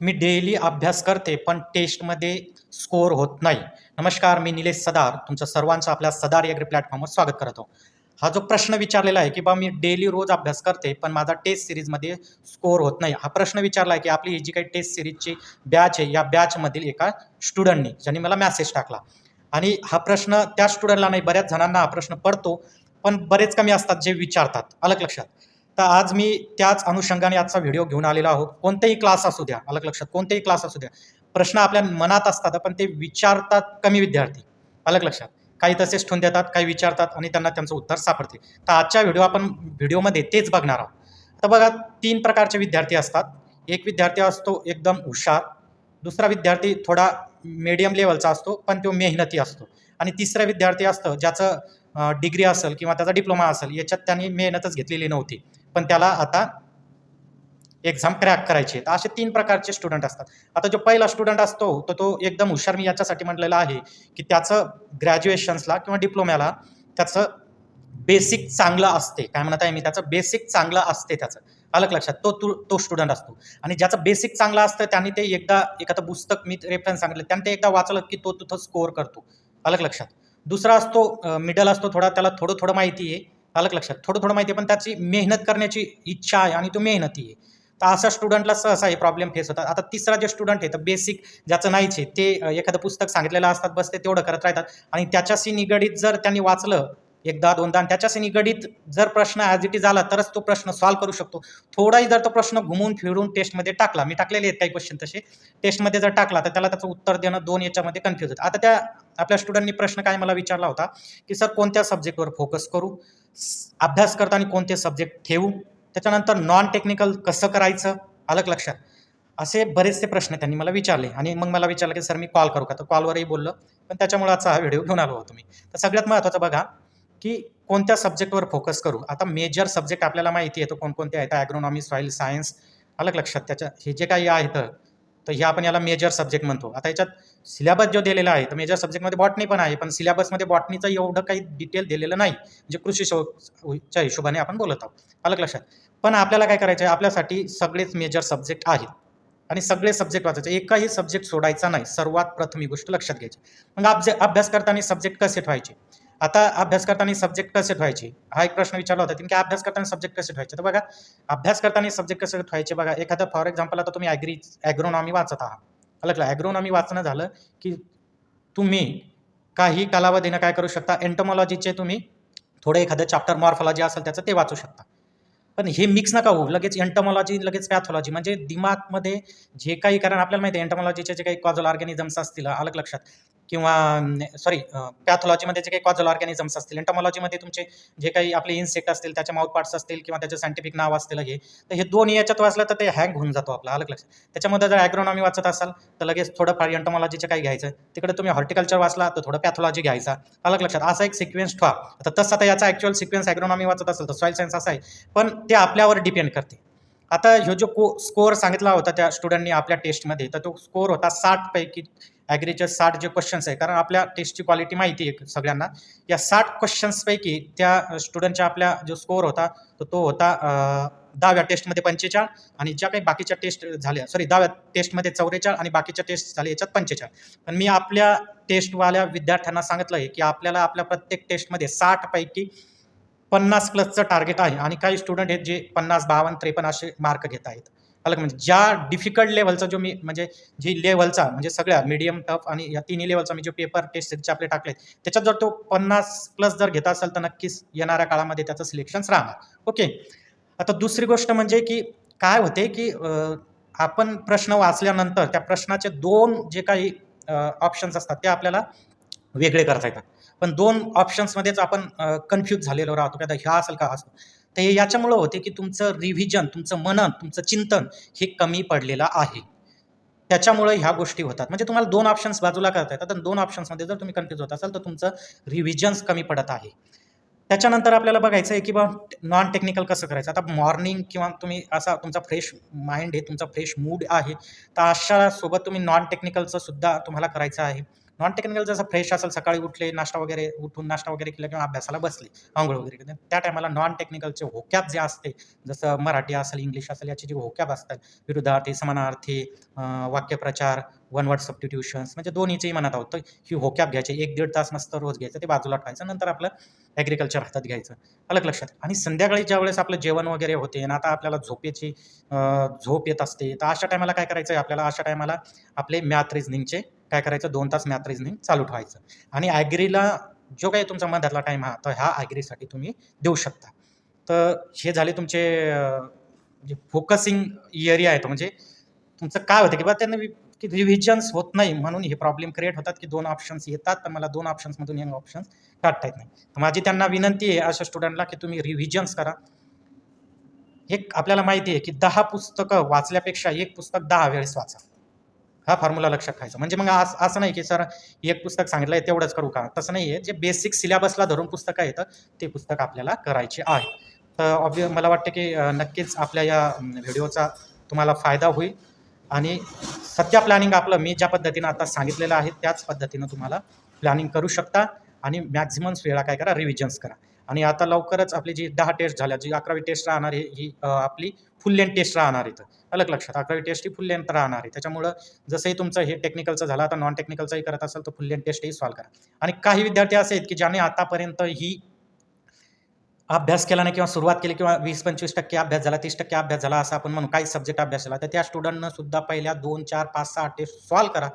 मी daily अभ्यास करते पण टेस्टमध्ये स्कोअर होत नाही. नमस्कार मी निलेश सदार. तुमचं सर्वांचं आपल्या सदार ॲग्री प्लॅटफॉर्मवर स्वागत करतो हा जो प्रश्न विचारलेला आहे की बा मी डेली रोज अभ्यास करते पण माझा टेस्ट सिरीजमध्ये स्कोअर होत नाही. हा प्रश्न विचारला आहे की आपली ही जी काही टेस्ट सिरीजची बॅच आहे या बॅचमधील एका स्टुडंटनी ज्यांनी मला मॅसेज टाकला. आणि हा प्रश्न त्या स्टुडंटला नाही बऱ्याच जणांना हा प्रश्न पडतो पण बरेच कमी असतात जे विचारतात. अलग लक्षात. तर आज मी त्याच अनुषंगाने आजचा व्हिडिओ घेऊन आलेलो आहोत. कोणतेही क्लास असू द्या अलग लक्षात कोणतेही क्लास असू द्या प्रश्न आपल्या मनात असतात पण ते विचारतात कमी विद्यार्थी अलग लक्षात. काही तसेच ठेवून देतात काही विचारतात आणि त्यांना त्यांचं उत्तर सापडते. तर आजच्या व्हिडिओ आपण व्हिडिओमध्ये तेच बघणार आहोत. तर बघा तीन प्रकारचे विद्यार्थी असतात. एक विद्यार्थी असतो एकदम हुशार दुसरा विद्यार्थी थोडा मीडियम लेवलचा असतो पण तो मेहनती असतो. आणि तिसरा विद्यार्थी असतं ज्याचं डिग्री असेल किंवा त्याचा डिप्लोमा असेल याच्यात त्यांनी मेहनतच घेतलेली नव्हती. पण त्याला आता एक्झाम क्रॅक करायची आहे तर असे तीन प्रकारचे स्टुडंट असतात. आता जो पहिला स्टुडंट असतो तर तो एकदम हुशार मी याच्यासाठी म्हटलेला आहे की त्याचं ग्रॅज्युएशन्सला किंवा डिप्लोम्याला त्याचं बेसिक चांगलं असते. काय म्हणत आहे मी? त्याचं बेसिक चांगलं असते त्याचं. अलग लक्षात. तो तू तो स्टुडंट असतो. आणि ज्याचं बेसिक चांगलं असतं त्यांनी ते एकदा एखादं पुस्तक मी रेफरन्स सांगितलं त्याने ते एकदा वाचलं की तो तिथं स्कोअर करतो. अलग लक्षात. दुसरा असतो मिडल असतो थोडा त्याला थोडं थोडं माहिती आहे. पालक लक्षात. थोडं थोडं माहिती आहे पण त्याची मेहनत करण्याची इच्छा आहे आणि तो मेहनती आहे. तर असा स्टुडंटला सहसा हे प्रॉब्लेम फेस होतात. आता तिसरा जे स्टुडंट आहे तर बेसिक ज्याचं नाहीच आहे ते एखादं पुस्तक सांगितलेलं असतात बस ते तेवढं करत राहतात. आणि त्याच्याशी निगडीत जर त्यांनी वाचलं एकदा दोनदा आणि त्याच्याशी निगडीत जर प्रश्न ॲज इट इज आला तरच तो प्रश्न सॉल्व्ह करू शकतो. थोडाही जर तो प्रश्न घुमून फिरून टेस्टमध्ये टाकला मी टाकलेले आहेत काही क्वेश्चन तसे. टेस्टमध्ये जर टाकला तर त्याला त्याचं उत्तर देणं दोन याच्यामध्ये कन्फ्यूज होतं. आता त्या आपल्या स्टुडंटनी प्रश्न काय मला विचारला होता की सर कोणत्या सब्जेक्टवर फोकस करू? अभ्यास करताना कोणते सब्जेक्ट ठेवू? त्याच्यानंतर नॉन टेक्निकल कसं करायचं? अलग लक्षात. असे बरेचसे प्रश्न त्यांनी मला विचारले आणि मग मला विचारलं की सर मी कॉल करू का? तर कॉलवरही बोललो. पण त्याच्यामुळे आजचा हा व्हिडिओ घेऊन आलो होतो मी. तर सगळ्यात महत्त्वाचं बघा की कोणत्या सब्जेक्टवर फोकस करू? आता मेजर सब्जेक्ट आपल्याला माहिती येतो कोणकोणते आहेत? ॲग्रोनॉमी सॉईल सायन्स अलग लक्षात. त्याच्या हे जे काही आहेत तर हे आपण याला मेजर सब्जेक्ट म्हणतो. आता याच्यात सिलेबस जो दिलेला आहे तर मेजर सब्जेक्टमध्ये बॉटनी पण आहे पण सिलेबसमध्ये बॉटनीचं एवढं काही डिटेल दिलेलं नाही म्हणजे कृषी शोच्या हिशोबाने आपण बोलत आहोत. अलग लक्षात. पण आपल्याला काय करायचं आहे आपल्यासाठी सगळेच मेजर सब्जेक्ट आहेत. आणि सगळे सब्जेक्ट वाचायचे. एकाही सब्जेक्ट सोडायचा नाही. सर्वात प्रथम ही गोष्ट लक्षात घ्यायची. मग अभ्या अभ्यास करताना सब्जेक्ट कसे ठेवायचे? आता अभ्यास करताना सब्जेक्ट कसे ठेवायचे? हा एक प्रश्न विचारला होता. की अभ्यास करताना सब्जेक्ट कसे ठेवायचे? तर बघा अभ्यास करताना सब्जेक्ट कसे ठेवायचे बघा. एखादं फॉर एक्झाम्पल आता तुम्ही ॲग्री ॲग्रोनॉमी वाचत आहात. अलगला ॲग्रोनॉमी वाचणं झालं की तुम्ही काही कालावधीनं काय करू शकता? एंटोमॉलॉजीचे तुम्ही थोडं एखादं चॅप्टर मॉर्फॉलॉजी असेल त्याचं ते वाचू शकता. पण हे मिक्स नका होऊ. लगेच एंटमॉलॉजी लगेच पॅथॉलॉजी म्हणजे दिमागमध्ये जे काही कारण आपल्याला माहिती आहे एन्टोमॉलॉजीचे जे काही कॉजल ऑर्गॅनिझम्स असतील अलग लक्षात. किंवा सॉरी पॅथॉलॉजीमध्ये जे काही कॉजल ऑर्गॅनिझम्स असतील एंटोमॉलॉजीमध्ये तुमचे जे काही आपले इन्सेक्ट असतील त्याच्या माउथ पार्ट्स असतील किंवा त्याचे सायंटिफिक नाव असतील हे तर हे दोन याच्यात वाचलं तर ते हँग होऊन जातो आपला अलग लक्षात. त्याच्यामध्ये जर ॲग्रोनॉमी वाचत असाल तर लगेच थोडंफार एंटोमॉलॉजीचं काही घ्यायचं. तिकडे तुम्ही हॉर्टिकल्चर वाचला तर थोडं पॅथॉलॉजी घ्यायचा अलग लक्षात. असा एक सिक्वेन्स ठेवा. आता तसं आता याचा ॲक्च्युअल सिक्वेन्स ॲग्रोनॉमी वाचत असेल तर सॉईल सायन्स असा आहे. पण ते आपल्यावर डिपेंड करते. आता ह्यो जो को स्कोअर सांगितला होता त्या स्टुडंटनी आपल्या टेस्टमध्ये तर तो स्कोअर होता साठपैकी ॲग्रीचे साठ जे क्वेश्चन्स आहे कारण आपल्या टेस्टची क्वालिटी माहिती आहे सगळ्यांना. या साठ क्वेश्चन्सपैकी त्या स्टुडंटच्या आपल्या जो स्कोअर होता तो तो होता दहाव्या टेस्टमध्ये पंचेचाळ आणि ज्या काही बाकीच्या टेस्ट झाल्या सॉरी दहाव्या टेस्टमध्ये चौवेचाळ आणि बाकीच्या टेस्ट झाल्या याच्यात पंचेचाळ. पण मी आपल्या टेस्टवाल्या विद्यार्थ्यांना सांगितलं आहे की आपल्याला आपल्या प्रत्येक टेस्टमध्ये साठपैकी पन्नास प्लसचं टार्गेट आहे आणि काही स्टुडंट आहेत जे पन्नास बावन्न त्रेपन्न असे मार्क घेत आहेत. अलग म्हणजे ज्या डिफिकल्ट लेवलचा जो मी म्हणजे जी लेवलचा म्हणजे सगळ्या मीडियम टफ आणि या तिन्ही लेवलचा मी जो पेपर टेस्ट आपले टाकले त्याच्यात जर तो पन्नास प्लस जर घेत असेल तर नक्कीच येणाऱ्या काळामध्ये त्याचं सिलेक्शन्स राहणार. ओके आता दुसरी गोष्ट म्हणजे की काय होते की आपण प्रश्न वाचल्यानंतर त्या प्रश्नाचे दोन जे काही ऑप्शन्स असतात ते आपल्याला वेगळे करता येतात. पण दोन ऑप्शन्समध्येच आपण कन्फ्यूज झालेलो राहतो की आता ह्या असेल का असं तर हे याच्यामुळं होते की तुमचं रिव्हिजन तुमचं मनन तुमचं चिंतन हे कमी पडलेलं आहे. त्याच्यामुळे ह्या गोष्टी होतात. म्हणजे तुम्हाला दोन ऑप्शन्स बाजूला करता येतात आणि दोन ऑप्शन्समध्ये जर तुम्ही कन्फ्यूज होत असाल तर तुमचं रिव्हिजन्स कमी पडत आहे. त्याच्यानंतर आपल्याला बघायचं आहे की बा नॉन टेक्निकल कसं करायचं? आता मॉर्निंग किंवा तुम्ही असा तुमचा फ्रेश माइंड आहे तुमचा फ्रेश मूड आहे तर अशा सोबत तुम्ही नॉन टेक्निकलचं सुद्धा तुम्हाला करायचं आहे. नॉन टेक्निकल जसं फ्रेश असेल सकाळी उठले नाश्ता वगैरे उठून नाश्ता वगैरे केला किंवा अभ्यासाला बसले आंघोळ वगैरे केली. त्या टायमाला नॉन टेक्निकलचे होक्याप जे असते जसं मराठी असेल इंग्लिश असेल याची जी होक्याब असतात विरुद्धार्थी समानार्थी वाक्यप्रचार वन वर्ड सबस्टिट्यूशन्स म्हणजे दोन्हीचेही म्हणत आहोत. तर ही होक्याप घ्यायचे एक दीड तास मस्त रोज घ्यायचं ते बाजूला ठेवायचं नंतर आपलं ॲग्रिकल्चर हातात घ्यायचं. अलग लक्षात. आणि संध्याकाळी ज्या वेळेस आपलं जेवण वगैरे होते ना आता आपल्याला झोपेची झोप येत असते तर अशा टायमाला काय करायचं? आहे आपल्याला अशा टायमाला आपले मॅथ रिझनिंगचे काय करायचं? दोन तास मॅथ रिझनिंग चालू ठेवायचं. आणि ॲग्रीला जो काही तुमचा मधातला टाईम हा तर ह्या ॲग्रीसाठी तुम्ही देऊ शकता. तर हे झाले तुमचे जे फोकसिंग एरिया आहे तो म्हणजे तुमचं काय होतं की बा त्यांना की रिव्हिजन्स होत नाही म्हणून हे प्रॉब्लेम क्रिएट होतात की दोन ऑप्शन्स येतात तर मला दोन ऑप्शन्समधून हे ऑप्शन्स काढता येत नाही. तर माझी त्यांना विनंती आहे अशा स्टुडंटला की तुम्ही रिव्हिजन्स करा. एक आपल्याला माहिती आहे की दहा पुस्तकं वाचल्यापेक्षा एक पुस्तक दहा वेळेस वाचा. हा फॉर्म्युला लक्षात ठेवायचा. म्हणजे मग असं नाही की सर एक पुस्तक सांगितलं आहे तेवढंच करू का? तसं नाही आहे जे बेसिक सिलेबसला धरून पुस्तकं येतं ते पुस्तक आपल्याला करायचे आहे. तर ऑब्विय मला वाटतं की नक्कीच आपल्या या व्हिडिओचा तुम्हाला फायदा होईल. आणि सध्या प्लॅनिंग आपलं मी ज्या पद्धतीनं आता सांगितलेलं आहे त्याच पद्धतीनं तुम्हाला प्लॅनिंग करू शकता आणि मॅक्झिमम्स वेळा काय करा रिव्हिजन्स करा. आणि आता लवकरच आपली जी दहा टेस्ट झाल्या जी अकरावी टेस्ट राहणार आहे ही आपली फुल लेंथ टेस्ट राहणार इथं. अलग लक्षात अकरावी टेस्ट ही फुल लेंथ राहणार आहे. त्याच्यामुळं जसंही तुमचं हे टेक्निकलचं झालं आता नॉन टेक्निकलचंही करत असेल तर फुल लेंथ टेस्टही सॉल्व करा. आणि काही विद्यार्थी असे आहेत की ज्याने आतापर्यंत ही अभ्यास केला नाही किंवा सुरुवात केली किंवा वीस पंचवीस टक्के अभ्यास झाला तीस टक्के अभ्यास झाला असं आपण म्हणून काही सब्जेक्ट अभ्यास झाला तर त्या स्टुडंटनं सुद्धा पहिल्या दोन चार पाच सहा टेस्ट सॉल्व करा.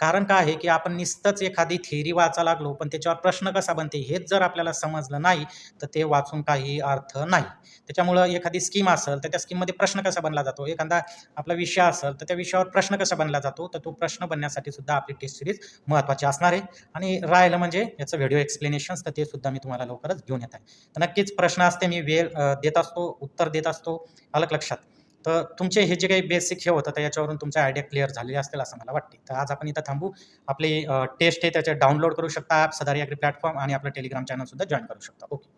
कारण काय आहे की आपण नुसतंच एखादी थेरी वाचा लागलो पण त्याच्यावर प्रश्न कसा बनते हेच जर आपल्याला समजलं नाही तर ते वाचून काही अर्थ नाही. त्याच्यामुळं एखादी स्कीम असेल तर त्या स्कीममध्ये प्रश्न कसा बनला जातो? एखादा आपला विषय असेल तर त्या विषयावर प्रश्न कसा बनला जातो? तर तो प्रश्न बनण्यासाठी सुद्धा आपली टेस्ट सिरीज महत्त्वाची असणार आहे. आणि राहिलं म्हणजे याचं व्हिडिओ एक्सप्लेनेशन्स तर ते सुद्धा मी तुम्हाला लवकरच घेऊन येत आहे. तर नक्कीच प्रश्न असते मी वेळ देत असतो उत्तर देत असतो अलग लक्षात. तर तुमचे हे जे काही बेसिक हे होतं तर याच्यावरून तुमचा आयडिया क्लिअर झालेले असतील असं मला वाटते. तर आज आपण इथं थांबू. आपली टेस्ट आहे त्याचे डाउनलोड करू शकता. ॲप सदारी ॲग्री प्लॅटफॉर्म आणि आपलं टेलिग्राम चॅनलसुद्धा जॉईन करू शकता. ओके